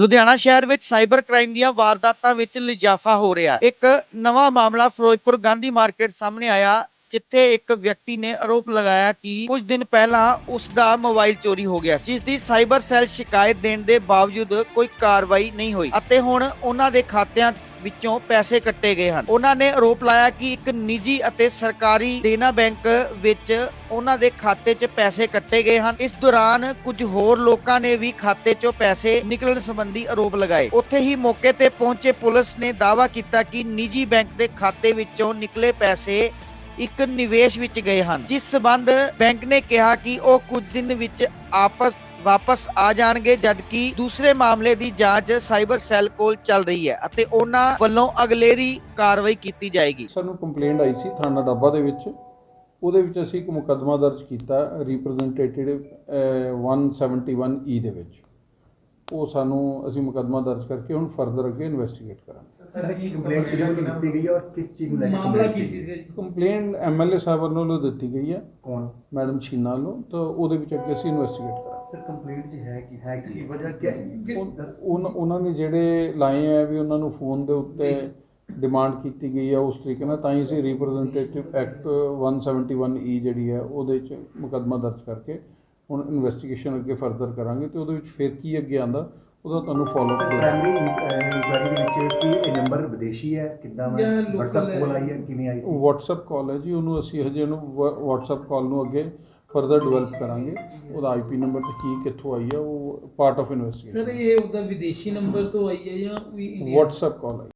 ਲੁਧਿਆਣਾ ਸ਼ਹਿਰ ਵਿੱਚ cyber crime ਦੀਆਂ ਵਾਰਦਾਤਾਂ ਵਿੱਚ ਲਿਜਾਫਾ ਹੋ ਰਿਹਾ ਹੈ। ਇੱਕ ਨਵਾਂ ਮਾਮਲਾ ਫਿਰੋਜ਼ਪੁਰ ਗਾਂਧੀ ਮਾਰਕੀਟ ਸਾਹਮਣੇ ਆਇਆ, ਜਿੱਥੇ ਇੱਕ ਵਿਅਕਤੀ ਨੇ ਆਰੋਪ ਲਗਾਇਆ ਕਿ ਕੁਝ ਦਿਨ ਪਹਿਲਾਂ ਉਸ ਦਾ ਮੋਬਾਈਲ ਚੋਰੀ ਹੋ ਗਿਆ ਸੀ। ਜਿਸ ਦੀ ਸਾਈਬਰ ਸੈੱਲ ਸ਼ਿਕਾਇਤ ਦੇਣ ਦੇ ਬਾਵਜੂਦ ਕੋਈ ਕਾਰਵਾਈ ਨਹੀਂ ਹੋਈ ਅਤੇ ਹੁਣ ਉਹਨਾਂ ਦੇ ਖਾਤਿਆਂ ਵਿੱਚੋਂ ਪੈਸੇ ਕੱਟੇ ਗਏ ਹਨ। ਉਹਨਾਂ ਨੇ ਆਰੋਪ ਲਾਇਆ ਕਿ ਇੱਕ ਨਿੱਜੀ ਅਤੇ ਸਰਕਾਰੀ ਦੇਨਾ ਬੈਂਕ ਵਿੱਚ ਉਹਨਾਂ ਦੇ ਖਾਤੇ 'ਚ ਪੈਸੇ ਕੱਟੇ ਗਏ ਹਨ। ਇਸ ਦੌਰਾਨ ਕੁਝ ਹੋਰ ਲੋਕਾਂ ਨੇ ਵੀ ਖਾਤੇ 'ਚੋਂ ਪੈਸੇ ਨਿਕਲਣ ਸੰਬੰਧੀ ਆਰੋਪ ਲਗਾਏ। ਉੱਥੇ ਹੀ ਮੌਕੇ ਤੇ ਪਹੁੰਚੇ ਪੁਲਿਸ ਨੇ ਦਾਅਵਾ ਕੀਤਾ ਕਿ ਨਿੱਜੀ ਬੈਂਕ ਦੇ ਖਾਤੇ ਵਿੱਚੋਂ ਨਿਕਲੇ ਪੈਸੇ ਇੱਕ ਨਿਵੇਸ਼ ਵਿੱਚ ਗਏ ਹਨ, ਜਿਸ ਸਬੰਧ ਬੈਂਕ ਨੇ ਕਿਹਾ ਕਿ ਉਹ ਕੁਝ ਦਿਨ ਵਿੱਚ ਆਪਸ, ਵਾਪਸ ਆ ਜਾਣਗੇ, ਜਦਕਿ ਦੂਸਰੇ ਮਾਮਲੇ ਦੀ ਜਾਂਚ ਸਾਈਬਰ ਸੈੱਲ ਕੋਲ ਚੱਲ ਰਹੀ ਹੈ ਅਤੇ ਉਹਨਾਂ ਵੱਲੋਂ ਅਗਲੇਰੀ ਕਾਰਵਾਈ ਕੀਤੀ ਜਾਏਗੀ। ਸਾਨੂੰ ਕੰਪਲੇਂਟ ਆਈ ਸੀ ਥਾਣਾ ਡੱਬਾ ਦੇ ਵਿੱਚ, ਉਹਦੇ ਵਿੱਚ ਅਸੀਂ ਇੱਕ ਮੁਕੱਦਮਾ ਦਰਜ ਕੀਤਾ ਰਿਪਰੈਜ਼ੈਂਟੇਟਿਵ 171 ਈ ਦੇ ਵਿੱਚ। ਉਹ ਸਾਨੂੰ ਅਸੀਂ ਮੁਕੱਦਮਾ ਦਰਜ ਕਰਕੇ ਹੁਣ ਫਰਦਰ ਅੱਗੇ ਇਨਵੈਸਟੀਗੇਟ ਕਰਾਂਗੇ। ਸਰ ਕੀ ਕੰਪਲੇਂਟ ਕਿਹਦੇ ਵੱਲੋਂ ਦਿੱਤੀ ਗਈ ਹੈ ਔਰ ਕਿਸ ਚੀਜ਼ ਨੂੰ ਲੈ ਕੇ ਮਾਮਲਾ complaint ਕੀ ਕੀਤੀ ਸੀ? ਗਈ? ਜੀ ਕੰਪਲੇਂਟ ਐਮਐਲਏ ਸਾਹਿਬ ਵੱਲੋਂ ਦਿੱਤੀ ਗਈ ਹੈ। ਕੌਣ? ਮੈਡਮ ਛੀਨਾ ਵੱਲੋਂ ਤਾਂ ਉਹਦੇ ਵਿੱਚ ਅੱਗੇ ਅਸੀਂ ਇਨਵੈਸਟੀਗੇਟ ਕਰਾਂਗੇ। ਸਰ ਕੰਪਲੇਂਟ ਜੀ ਹੈ ਕੀ? ਹੈ ਕੀ? ਵਜ੍ਹਾ ਕੀ ਹੈ? ਜੀ, ਉਹ- ਉਹਨਾਂ ਉਹਨਾਂ ਨੇ ਜਿਹੜੇ ਲਾਏ ਆ ਵੀ ਉਹਨਾਂ ਨੂੰ ਫੋਨ ਦੇ ਉੱਤੇ ਡਿਮਾਂਡ ਕੀਤੀ ਗਈ ਹੈ ਉਸ ਤਰੀਕੇ ਨਾਲ ਤਾਂ ਹੀ ਅਸੀਂ ਰਿਪਰੈਜ਼ੈਂਟੇਟਿਵ ਐਕਟ 171 ਈ ਜਿਹੜੀ ਹੈ ਉਹਦੇ ਚ ਮੁਕੱਦਮਾ ਦਰਜ ਕਰਕੇ ਹੁਣ ਇਨਵੈਸਟੀਗੇਸ਼ਨ ਅੱਗੇ ਫਰਦਰ ਕਰਾਂਗੇ ਤੇ ਉਹਦੇ ਵਿੱਚ ਫਿਰ ਕੀ ਅੱਗੇ ਆਂਦਾ ਉਹਦਾ ਤੁਹਾਨੂੰ follow sir up primary inquiry ਦੇ ਵਿੱਚ ਕੀ ਇਹ ਨੰਬਰ ਵਿਦੇਸ਼ੀ ਹੈ ਕਿੱਦਾਂ ਜਾਂ ਮੈਂ WhatsApp? ਕੋਲ ਆਈ ਹੈ ਕਿਵੇਂ ਆਈ ਸੀ? WhatsApp ਕਾਲ ਹੈ ਜੀ ਉਹਨੂੰ ਅਸੀਂ ਹਜੇ ਉਹਨੂੰ WhatsApp ਕਾਲ ਨੂੰ ਅੱਗੇ ਫਰਦਰ ਡਿਵੈਲਪ ਕਰਾਂਗੇ। ਉਹਦਾ ਆਈਪੀ ਨੰਬਰ ਤੇ ਕੀ ਕਿੱਥੋਂ ਆਈ ਹੈ ਉਹ ਪਾਰਟ ਆਫ ਸਰ ਇਨਵੈਸਟੀਗੇਸ਼ਨ ਇਹ ਉਹਦਾ ਵਿਦੇਸ਼ੀ ਨੰਬਰ ਤੋਂ ਆਈ ਹੈ ਜਾਂ ਵੀ WhatsApp ਕਾਲ ਹੈ।